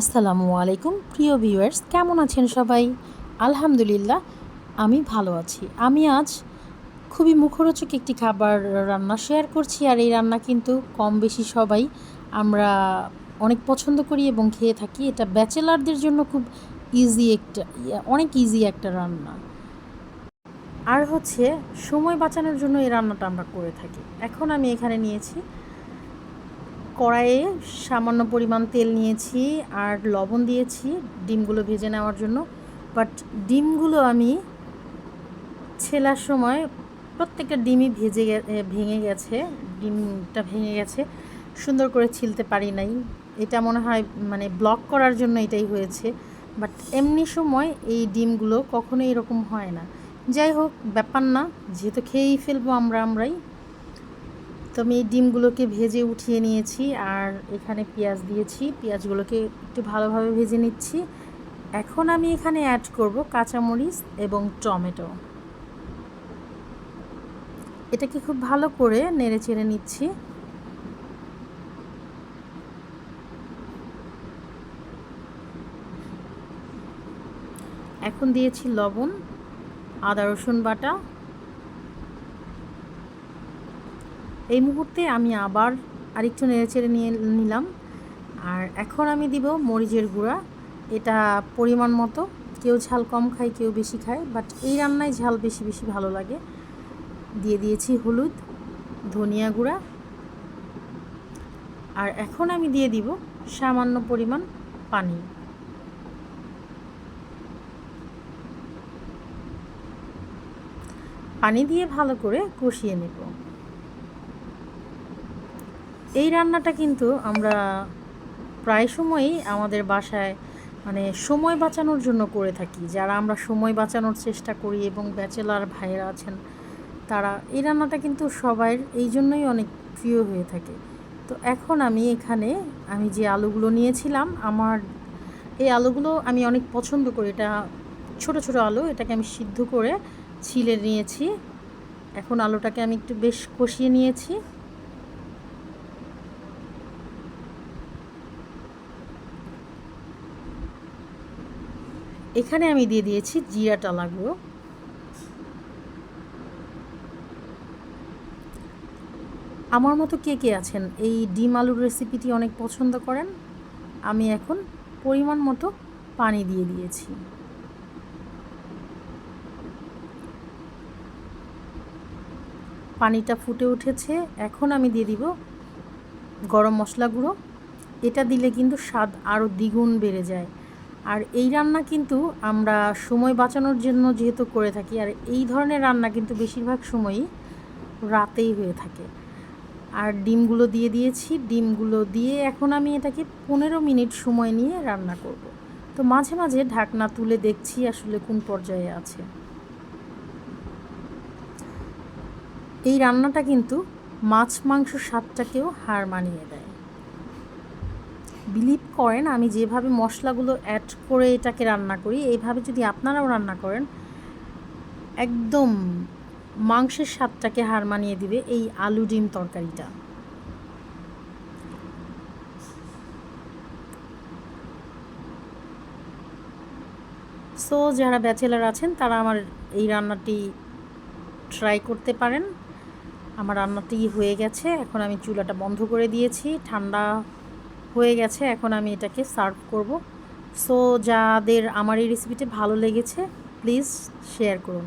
আসসালামু আলাইকুম, প্রিয় ভিউয়ার্স কেমন আছেন সবাই? আলহামদুলিল্লাহ, আমি ভালো আছি। আমি আজ খুবই মুখরোচক একটি খাবার রান্না শেয়ার করছি, আর এই রান্না কিন্তু কম বেশি সবাই আমরা অনেক পছন্দ করি এবং খেয়ে থাকি। এটা ব্যাচেলারদের জন্য খুব ইজি একটা, অনেক ইজি একটা রান্না। আর হচ্ছে, সময় বাঁচানোর জন্য এই রান্নাটা আমরা করে থাকি। এখন আমি এখানে নিয়েছি কড়াইয়ে সামান্য পরিমাণ তেল নিয়েছি আর লবণ দিয়েছি ডিমগুলো ভেজে নেওয়ার জন্য। বাট ডিমগুলো আমি ছেলার সময় প্রত্যেকটা ডিমই ভেজে ভেঙে গেছে, ডিমটা ভেঙে গেছে। সুন্দর করে ছিলতে পারি নাই। এটা মনে হয় মানে ব্লক করার জন্য এটাই হয়েছে। বাট এমনি সময় এই ডিমগুলো কখনোই এরকম হয় না। যাই হোক, ব্যাপার না। যেহেতু খেয়েই ফেলব আমরা আমরাই তো আমি এই ডিমগুলোকে ভেজে উঠিয়ে নিয়েছি আর এখানে পেঁয়াজ দিয়েছি। পেঁয়াজগুলোকে একটু ভালোভাবে ভেজে নিচ্ছি। এখন আমি এখানে অ্যাড করব কাঁচামরিচ এবং টমেটো। এটাকে খুব ভালো করে নেড়ে চেড়ে নিচ্ছি। এখন দিয়েছি লবণ, আদা রসুন বাটা এই মুহূর্তে আমি আবার আরেকটু নেড়েচেড়ে নিয়ে নিলাম। আর এখন আমি দিব মরিচের গুঁড়া। এটা পরিমাণ মতো। কেউ ঝাল কম খায়, কেউ বেশি খায় বাট এই রান্নায় ঝাল বেশি বেশি ভালো লাগে। দিয়ে দিয়েছি হলুদ, ধনিয়া গুঁড়া। আর এখন আমি দিয়ে দিব সামান্য পরিমাণ পানি। পানি দিয়ে ভালো করে কষিয়ে নেব। এই রান্নাটা কিন্তু আমরা প্রায় সময়ই আমাদের বাসায় মানে সময় বাঁচানোর জন্য করে থাকি। যারা আমরা সময় বাঁচানোর চেষ্টা করি এবং ব্যাচেলার ভাইয়েরা আছেন, তারা এই রান্নাটা কিন্তু সবাই এই জন্যই অনেক প্রিয় হয়ে থাকে। তো এখন আমি এখানে, আমি যে আলুগুলো নিয়েছিলাম, আমার এই আলুগুলো আমি অনেক পছন্দ করি। এটা ছোট ছোট আলু, এটাকে আমি সিদ্ধ করে ছিলে নিয়েছি। এখন আলুটাকে আমি একটু বেশ কষিয়ে নিয়েছি। এখানে আমি দিয়ে দিয়েছি জিরাটা লাগল। আমার মতো কে কে আছেন? এই ডিম আলুর রেসিপিটি অনেক পছন্দ করেন। আমি এখন পরিমাণ মতো পানি দিয়ে দিয়েছি। পানিটা ফুটে উঠেছে। এখন আমি দিয়ে দিব গরম মশলা গুঁড়ো। এটা দিলে কিন্তু স্বাদ আরও দ্বিগুণ বেড়ে যায়। আর এই রান্না কিন্তু আমরা সময় বাঁচানোর জন্য যেহেতু করে থাকি, আর এই ধরনের রান্না কিন্তু বেশিরভাগ সময়ই রাতেই হয়ে থাকে। আর ডিমগুলো দিয়ে দিয়েছি, ডিমগুলো দিয়ে এখন আমি এটাকে পনেরো মিনিট সময় নিয়ে রান্না করব। তো মাঝে মাঝে ঢাকনা তুলে দেখছি আসলে কোন পর্যায়ে আছে। এই রান্নাটা কিন্তু মাছ মাংস স্বাদটাকেও হার মানিয়ে দেয়। বিলিভ করেন, আমি যেভাবে মশলাগুলো অ্যাড করে এটাকে রান্না করি, এইভাবে যদি আপনারাও রান্না করেন, একদম মাংসের স্বাদটাকে হার মানিয়ে দিবে এই আলু ডিম তরকারিটা। সো যারা ব্যাচেলার আছেন, তারা আমার এই রান্নাটি ট্রাই করতে পারেন। আমার রান্নাটি হয়ে গেছে, এখন আমি চুলাটা বন্ধ করে দিয়েছি। ঠান্ডা হয়ে গেছে, এখন আমি এটাকে সার্ভ করব। সো যাদের আমার এই রেসিপিটি ভালো লেগেছে প্লিজ শেয়ার করুন।